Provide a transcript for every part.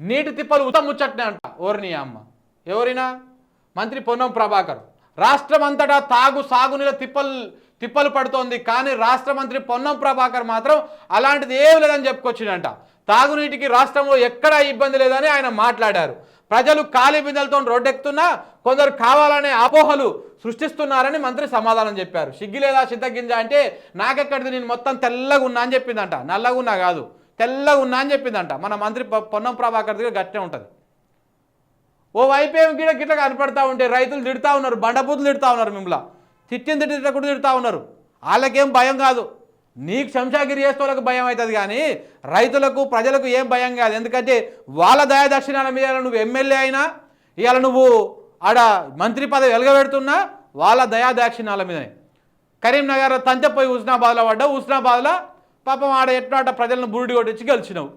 నీటి తిప్పలు ఉతముచ్చట్నే అంట. ఓరిని అమ్మ. ఎవరినా? మంత్రి పొన్నం ప్రభాకర్. రాష్ట్రం అంతటా తాగు సాగునీళ్ళ తిప్పలు తిప్పలు పడుతోంది. కానీ రాష్ట్ర మంత్రి పొన్నం ప్రభాకర్ మాత్రం అలాంటిది ఏం లేదని చెప్పుకొచ్చిందంట తాగునీటికి రాష్ట్రంలో ఎక్కడా ఇబ్బంది లేదని ఆయన మాట్లాడారు. ప్రజలు ఖాళీ బిందెలతో రోడ్డెక్కుతున్నా కొందరు కావాలనే అపోహలు సృష్టిస్తున్నారని మంత్రి సమాధానం చెప్పారు. సిగ్గి లేదా చింతగింజ అంటే నాకెక్కడిది? నేను మొత్తం తెల్లగా ఉన్నా అని చెప్పిందంట. నల్లగా ఉన్నా కాదు. తెల్లగా ఉన్నా అని చెప్పిందంట. మన మంత్రి పొన్నం ప్రభాకర్ దగ్గర గట్టే ఉంటుంది. ఓ వైపు గిడ గిట్ల కనపడతా ఉంటే రైతులు తిడతా ఉన్నారు బండబూతులు తిడతా ఉన్నారు మిమ్మల్ని. తిట్టిన తిట్టి కూడా తిడతా ఉన్నారు. వాళ్ళకేం భయం కాదు. నీకు శంషాగిరి చేస్తే వాళ్ళకి భయం అవుతుంది కానీ రైతులకు ప్రజలకు ఏం భయం కాదు. ఎందుకంటే వాళ్ళ దయాదక్షిణాల మీద నువ్వు ఎమ్మెల్యే అయినా ఇవాళ నువ్వు ఆడ మంత్రి పదవి వెలగబెడుతున్నా వాళ్ళ దయాదాక్షిణాల మీదనే. కరీంనగర్ తంచెపోయి హుస్నాబాద్లో పడ్డావు. హుస్నాబాద్లో పాపం ఆడ ఎట్లా ప్రజలను బురుడి కొట్టించి గెలిచినావు.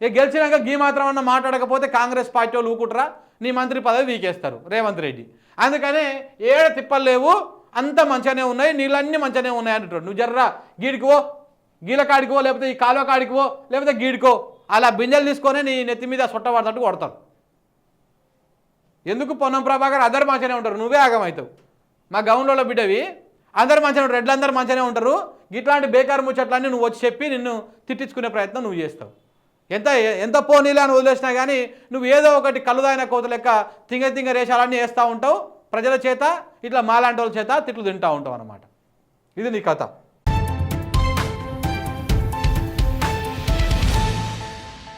ఇక గెలిచినాక గీ మాత్రం అన్న మాట్లాడకపోతే కాంగ్రెస్ పార్టీ వాళ్ళు ఊకుంటారా? నీ మంత్రి పదవి వీకేస్తారు రేవంత్ రెడ్డి. అందుకనే ఏడ తిప్పలు లేవు అంత మంచిగానే ఉన్నాయి నీళ్ళన్నీ మంచిగానే ఉన్నాయి అంటుంటాడు నువ్వు జర్రా గీడికివో గీల లేకపోతే ఈ కాలువ కాడికివో లేకపోతే గీడికో అలా బింజలు తీసుకొని నీ నెత్తి మీద సొట్టబడతట్టు కొడతారు. ఎందుకు పొన్నం ప్రభాకర్ అందరు మంచిగానే ఉంటారు నువ్వే ఆగమవుతావు మా గౌన్లో బిడ్డవి అందరు మంచిగా ఉంటారు రెడ్లు అందరు మంచిగానే ఉంటారు. ఇట్లాంటి బేకారు ముచ్చట్లన్నీ నువ్వు వచ్చి చెప్పి నిన్ను తిట్టించుకునే ప్రయత్నం నువ్వు చేస్తావు. ఎంత ఎంత పోనీలే అని వదిలేసినా కానీ నువ్వు ఏదో ఒకటి కలుదాయిన కోత లెక్క తింగ తింగ రేషాలన్నీ వేస్తూ ఉంటావు. ప్రజల చేత ఇట్లా మాలాంటి వాళ్ళ చేత తిట్లు తింటూ ఉంటావు అనమాట ఇది నీ కథ.